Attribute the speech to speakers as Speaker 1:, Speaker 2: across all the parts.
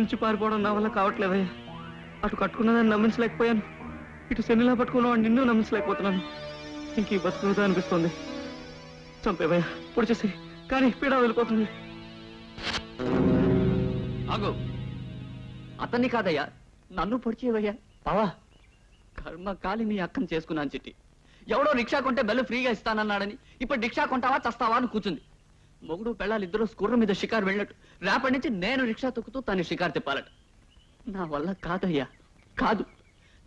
Speaker 1: నుంచి పారిపోవడం నా వల్ల కావట్లేదయ్యా. అటు కట్టుకున్నదాన్ని నమ్మించలేకపోయాను. ఇటు శనిలా పట్టుకున్న నిన్ను నమ్మించలేకపోతున్నాను. ఇంక ఈ బతుకు వృధా అనిపిస్తుంది. చంపేవయ్యా. పొడి చేసి. కానీ పీడ వెళ్ళిపోతుంది
Speaker 2: ఆగు. అతన్ని కాదయ్యా. నన్ను పొడిచేవయ్యా బావా. కర్మ కాలి నీ అక్కని చేసుకున్నాను చిట్టి. ఎవడో రిక్షా కొంటే బెల్లు ఫ్రీగా ఇస్తానన్నాడని. ఇప్పుడు రిక్షా కొంటావా చస్తావా అని కూర్చుంది. మొగుడు పెళ్ళాలు ఇద్దరు స్కూర్ర మీద షికారు వెళ్ళినట్టు. రేపటి నుంచి నేను రిక్షా తొక్కుతూ తను షికారు తిప్పాలట. నా వల్ల కాదయ్యా కాదు.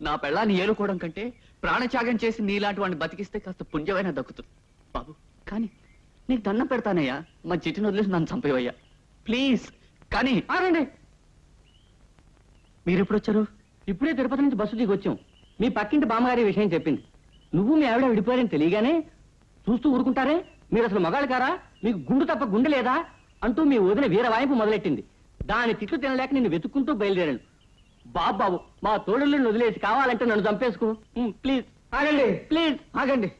Speaker 2: నా పెళ్ళాన్ని ఏలుకోవడం కంటే ప్రాణత్యాగం చేసి నీలాంటి వాడిని బతికిస్తే కాస్త పుణ్యమైనా దక్కుతుంది. బాబు కానీ నీకు దండం పెడతానయ్యా. మా చిట్టిని వదిలేసి నన్ను చంపేవయ్యా. ప్లీజ్ కానీ.
Speaker 1: ఆరండి
Speaker 2: మీరు ఎప్పుడు వచ్చారు?
Speaker 3: ఇప్పుడే తిరుపతి నుంచి బస్సు దిగి వచ్చాం మీ పక్కింటి బామ్మగారి విషయం చెప్పింది. నువ్వు మీ ఆవిడ విడిపోయారని తెలియగానే చూస్తూ ఊరుకుంటారే? మీరు అసలు మగాళ్ళు కారా? మీకు గుండు తప్ప గుండె లేదా అంటూ మీ వదిన వీర వాయింపు మొదలెట్టింది. దాని తిట్లు తినలేక నిన్ను వెతుక్కుంటూ బయలుదేరాను. బాబు బాబు మా తోడుల్ని వదిలేసి కావాలంటే నన్ను చంపేసుకో. ప్లీజ్
Speaker 1: ఆగండి.
Speaker 3: ప్లీజ్
Speaker 2: ఆగండి.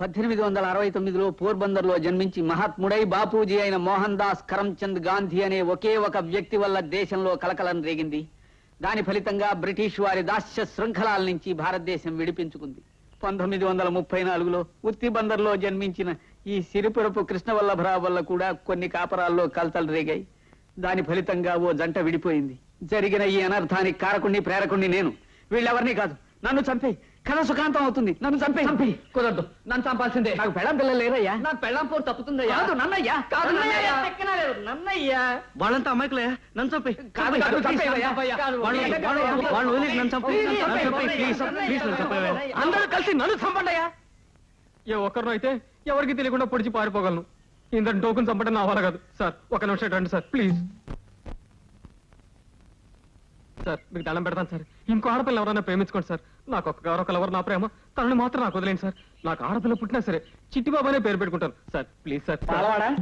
Speaker 2: పద్దెనిమిది వందల అరవై తొమ్మిదిలో పోర్బందర్లో జన్మించి మహాత్ముడై బాపూజీ అయిన మోహన్ దాస్ కరమ్చంద్ గాంధీ అనే ఒకే ఒక వ్యక్తి వల్ల దేశంలో కలకలం రేగింది. దాని ఫలితంగా బ్రిటిష్ వారి దాస్య శృంఖలాల నుంచి భారతదేశం విడిపించుకుంది. పంతొమ్మిది వందల ముప్పై నాలుగులో ఉత్తి బందర్లో జన్మించిన ఈ సిరిపురపు కృష్ణవల్లభరావు వల్ల కూడా కొన్ని కాపరాల్లో కలతలు రేగాయి. దాని ఫలితంగా ఓ జంట విడిపోయింది. జరిగిన ఈ అనర్థానికి కారకుణ్ణి ప్రేరకుణ్ణి నేను. వీళ్ళెవరిని కాదు. నన్ను చంపే కథ సుఖాంతం అవుతుంది. నన్ను చంపే చంపే కుదరదు. నన్ను చంపాల్సిందే. నాకు పెళ్ళం పిల్లలు లేరయ్యా. నాకు పెళ్ళం పోరు తప్పుతుందయ్యా. కాదు నన్నయ్యా. కాదు
Speaker 3: నన్నయ్యా.
Speaker 1: వాళ్ళంతా అమాయకులయ్యా నన్ను చంపే
Speaker 2: కాదు, కాదు.
Speaker 1: వాళ్ళు నన్ను చంపే ప్లీజ్ ప్లీజ్ నన్ను
Speaker 2: అందరూ కలిసి నన్ను చంపండియా
Speaker 1: ఏ ఒక్కరినో అయితే ఎవరికి తెలియకుండా పొడిచి పారిపోగలను. ఇంత టోకుని చంపడం నా వల్ల కాదు. సార్ ఒక నిమిషం రండి సార్ ప్లీజ్. సార్ మీకు దండం పెడతాను సార్. ఇంకో ఆడపిల్ల ఎవరైనా ప్రేమించుకోండి సార్. నాకు ఒక్క గారు ఎవరు నా ప్రేమ. తనని మాత్రం నాకు వదిలేండి సార్. నాకు ఆడపిల్ల పుట్టినా సరే చిట్టి బాబానే పేరు పెట్టుకుంటాను. Sir please sir.
Speaker 3: పాలవాడా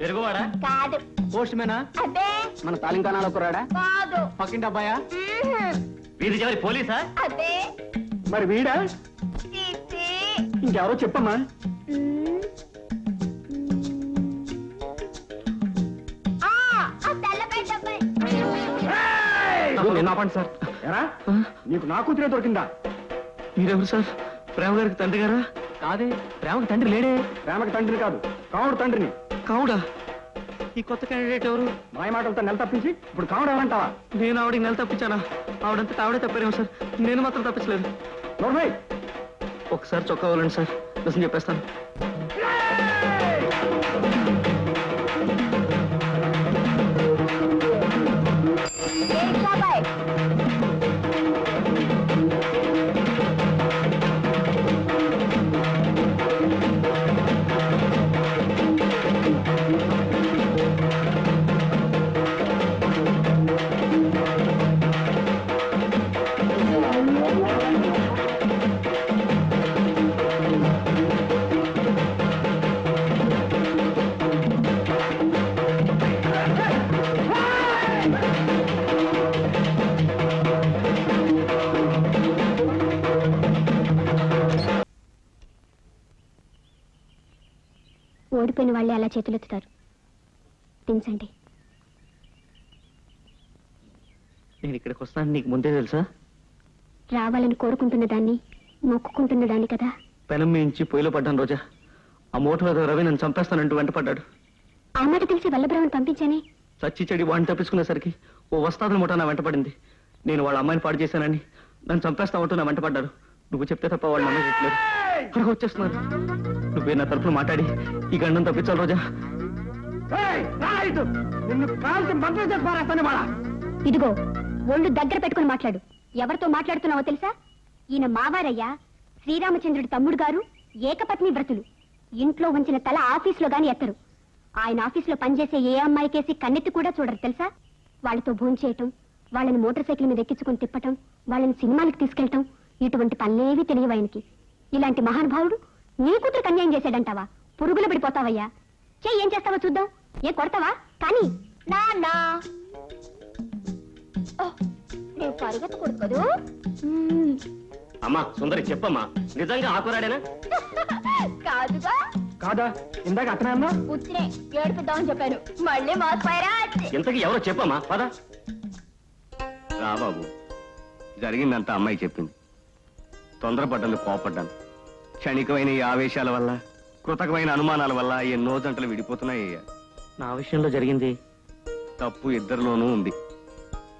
Speaker 3: ఎరుగువాడా?
Speaker 4: కాదు.
Speaker 3: పోస్ట్ మేనా
Speaker 4: అదే.
Speaker 3: మన తాలింకానాలో కురాడా
Speaker 4: కాదు.
Speaker 3: పక్కింటి అబ్బాయా?
Speaker 4: మ్మ్.
Speaker 3: వీధి చివరి పోలీసా?
Speaker 4: అదే.
Speaker 3: మరి వీడా? ఇంకెవరో చెప్పమ్మా.
Speaker 4: మ్మ్. ఆ, ఆ తెల్లపేట అబ్బాయి.
Speaker 1: నేను ఆపండి సార్.
Speaker 3: ఎరా? నీకు నా కూతురే దొరికిందా?
Speaker 1: మీరెవరు సార్? ప్రేమ గారికి తండ్రి గారా?
Speaker 3: కాదే.
Speaker 1: ప్రేమకి తండ్రి లేడే.
Speaker 3: ప్రేమకి తండ్రిని కాదు కావుడు తండ్రిని.
Speaker 1: కావుడా? ఈ కొత్త క్యాండిడేట్ ఎవరు?
Speaker 3: మాయ మాటలతో నెల తప్పించి ఇప్పుడు కావుడు ఏమంటావా
Speaker 1: నేను ఆవిడకి నెల తప్పించానా? ఆవిడంతా ఆవిడే తప్పారేమో సార్. నేను మాత్రం తప్పించలేదు.
Speaker 3: నోర్మై!
Speaker 1: ఒకసారి చొక్కా వాళ్ళండి సార్. నిజం చెప్పేస్తాను.
Speaker 4: ఏ ఓడిపోయిన వాళ్ళే అలా చేతులెత్తుతారు. దించండి.
Speaker 1: నేను ఇక్కడికి వస్తాను. నీకు ముందే తెలుసా?
Speaker 4: రావాలని కోరుకుంటున్న దాన్ని మొక్కుకుంటున్న దాన్ని కదా?
Speaker 1: పెనం మించి పొయ్యిలో పడ్డాను రోజా. ఆ మోట రవి నన్ను చంపేస్తానంటూ వెంటపడ్డాడు
Speaker 4: ఆ మాట తెలిసి వల్లభ్రమని పంపించానే?
Speaker 1: చచ్చి చెడి వాడిని తప్పించుకునేసరికి ఓ వస్తాదుల మూట నా వెంటపడింది నేను వాళ్ళ అమ్మాయిని పాడు చేశానని నన్ను చంపేస్తామంటూ నా వెంటపడ్డాడు నువ్వు చెప్తే తప్ప వాళ్ళు నమ్మట్లేదు అక్కడ వచ్చేస్తున్నారు. నువ్వే నా తరపున మాట్లాడి ఈ గండం తప్పించాలి రోజా.
Speaker 3: నిన్ను కాల్చి మంత్రం చేసి పారేస్తాను వాళ్ళ
Speaker 4: ఇదిగో ఒళ్ళు దగ్గర పెట్టుకుని మాట్లాడు. ఎవరితో మాట్లాడుతున్నావో తెలుసా? ఈయన మావారయ్య శ్రీరామచంద్రుడి తమ్ముడు గారు ఏకపత్ని వ్రతులు. ఇంట్లో ఉంచిన తల ఆఫీసులో గాని ఎత్తరు. ఆయన ఆఫీసులో పనిచేసే ఏ అమ్మాయికేసి కన్నెత్తి కూడా చూడరు తెలుసా? వాళ్ళతో భోంచేయటం వాళ్ళని మోటార్ సైకిల్ మీద ఎక్కించుకుని తిప్పటం వాళ్ళని సినిమాలకు తీసుకెళ్ళటం ఇటువంటి పనులేవి తెలియవు ఆయనకి. ఇలాంటి మహానుభావుడు నీ కూతురు అన్యాయం చేశాడంటావా? పురుగులు పడిపోతావయ్యా. చెయ్యి ఏం చేస్తావో చూద్దాం. ఏ కొడతావా? కానీ నేను పరిగెత్తకూడదు కదూ
Speaker 3: అమ్మా సుందరి చెప్పమ్మా. నిజంగా ఆకురాడేనా?
Speaker 4: కాదుగా.
Speaker 3: కాదా? ఇందాక అతనే అన్నా?
Speaker 4: ఉత్తినే ఏడిపిద్దామని చెప్పాను. మళ్ళీ మోసపోయారా?
Speaker 5: ఇంతకీ ఎవరో చెప్పమ్మా. పద. రా బాబు జరిగిందంతా అమ్మాయి చెప్పింది. తొందరపడ్డాను కోపడ్డాను. క్షణికమైన ఈ ఆవేశాల వల్ల కృతకమైన అనుమానాల వల్ల ఎన్నో జంటలు విడిపోతున్నాయ్యా నా విషయంలో జరిగింది? తప్పు ఇద్దరిలోనూ ఉంది.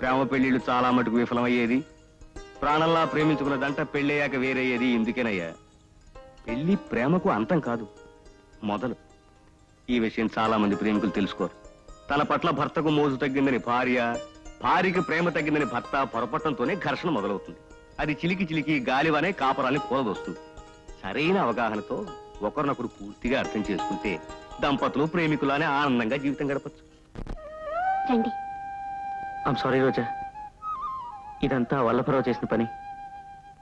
Speaker 5: ప్రేమ పెళ్ళిళ్ళు చాలా మటుకు విఫలమయ్యేది. ప్రాణంలా ప్రేమించుకున్న దంట పెళ్ళయ్యాక వేరయ్యేది ఇందుకేనయ్యా. పెళ్ళి ప్రేమకు అంతం కాదు మొదలు. ఈ విషయం చాలా మంది ప్రేమికులు తెలుసుకోరు. తన పట్ల భర్తకు మోజు తగ్గిందని భార్య భార్యకి ప్రేమ తగ్గిందని భర్త పొరపట్టంతోనే ఘర్షణ మొదలవుతుంది. అది చిలికి చిలికి గాలివనే కాపరాన్ని కూలదొస్తుంది. సరైన అవగాహనతో ఒకరినొకరు పూర్తిగా అర్థం చేసుకుంటే దంపతులు ప్రేమికులానే ఆనందంగా జీవితం గడపచ్చు.
Speaker 4: రండి.
Speaker 5: ఐమ్ సారీ రోజా ఇదంతా వల్లభరావు చేసిన పని.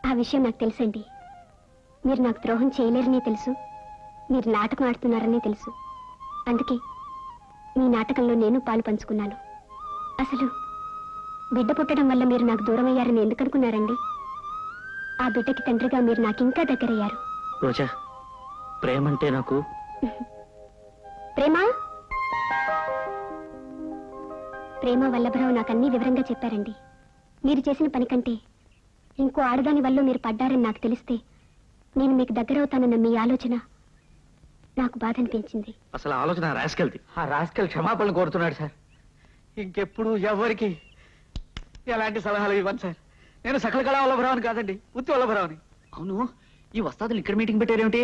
Speaker 4: ఆ విషయం నాకు తెలుసండి. మీరు నాకు ద్రోహం చేయలేరని తెలుసు. మీరు నాటకం ఆడుతున్నారని తెలుసు. అందుకే మీ నాటకంలో నేను పాలు పంచుకున్నాను. అసలు బిడ్డ పుట్టడం వల్ల మీరు నాకు దూరం అయ్యారని ఎందుకు అనుకున్నారండి? ఆ బిడ్డకి తండ్రిగా మీరు నాకు ఇంకా దగ్గరయ్యారు.
Speaker 5: రోజా ప్రేమంటే నాకు
Speaker 4: ప్రేమ? ప్రేమ వల్లభరావు నాకు అన్ని వివరంగా చెప్పారండి. మీరు చేసిన పని కంటే ఇంకో ఆడదాని వల్ల మీరు పడ్డారని నాకు తెలిస్తే నేను మీకు దగ్గరవుతానన్న మీ ఆలోచన నాకు బాధ అనిపించింది.
Speaker 5: అసలు ఆలోచన రాసుకెళ్తే
Speaker 2: ఆ రాస్కల్ క్షమాపణలు కోరుతున్నాడు సార్. ఇంకెప్పుడు ఎవరికి ఎలాంటి సలహాలు ఇవ్వను సార్. నేను సకల కళా వల్లభరావుని కాదండి ఉత్తి వల్లభరావుని. అవును ఈ వస్తాదులు ఇక్కడ మీటింగ్ పెట్టారేమిటి?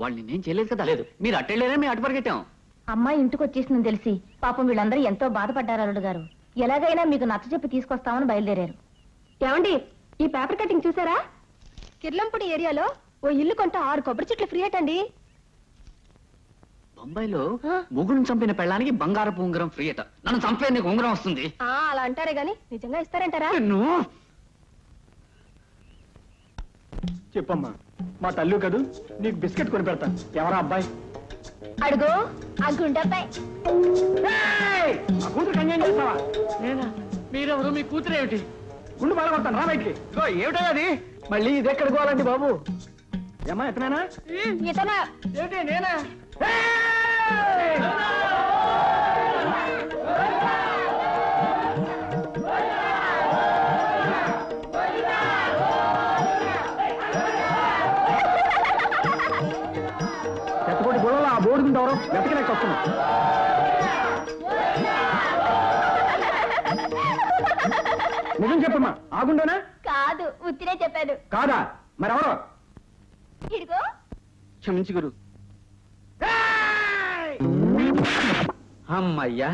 Speaker 2: వాళ్ళు నేనేం చేయలేదు కదా. లేదు మీరు అట్టెళ్ళారే మేము అటు పరిగెట్టాం
Speaker 6: అమ్మాయి ఇంటికి వచ్చేసిందని తెలిసి పాపం వీళ్ళందరూ ఎంతో బాధపడ్డారు అల్లుడు గారు. ఎలాగైనా మీకు నచ్చ చెప్పి తీసుకొస్తామని బయలుదేరారు.
Speaker 4: ఏమండి ఈ పేపర్ కటింగ్ చూసారా? కిర్లంపూడి ఏరియాలో ఓ ఇల్లు కొంట ఆరు కొబ్బరి చెట్లు ఫ్రీ అటండి
Speaker 2: బొంబాయిలో ముగ్గురు చంపిన పెళ్ళానికి బంగారపు ఉంగరం ఫ్రీ అట. నన్ను చంపే నీకు ఉంగరం వస్తుంది.
Speaker 4: అలా అంటారే గాని నిజంగా ఇస్తారంటారా
Speaker 2: నువ్వు
Speaker 3: చెప్పమ్మా. మా తల్లి కదూ నీకు బిస్కెట్ కొని పెడతాను ఎవరా అబ్బాయి?
Speaker 4: అడుగు ఆ
Speaker 3: కూతురు కన్యాయం చేస్తావా?
Speaker 2: నేనా? మీరెవరు? మీ కూతురు ఏమిటి?
Speaker 3: గుండు బాగా కొడతాను రా బయటికి.
Speaker 2: ఇదిగో, ఏమిటో అది?
Speaker 3: మళ్ళీ ఇది ఎక్కడ పోవాలండి బాబు? ఏమ్మా ఎత్తనానా
Speaker 4: ఇతనా?
Speaker 3: ఏంటి నేనా? ఎవరో వెతకలేక వస్తున్నా నిజం చెప్పమ్మా. ఆగుండేనా?
Speaker 4: కాదు ఉత్తినే చెప్పాను.
Speaker 3: కాదా? మరెవరో?
Speaker 4: ఇడుగో
Speaker 2: క్షమించి గురు. అమ్మయ్యా.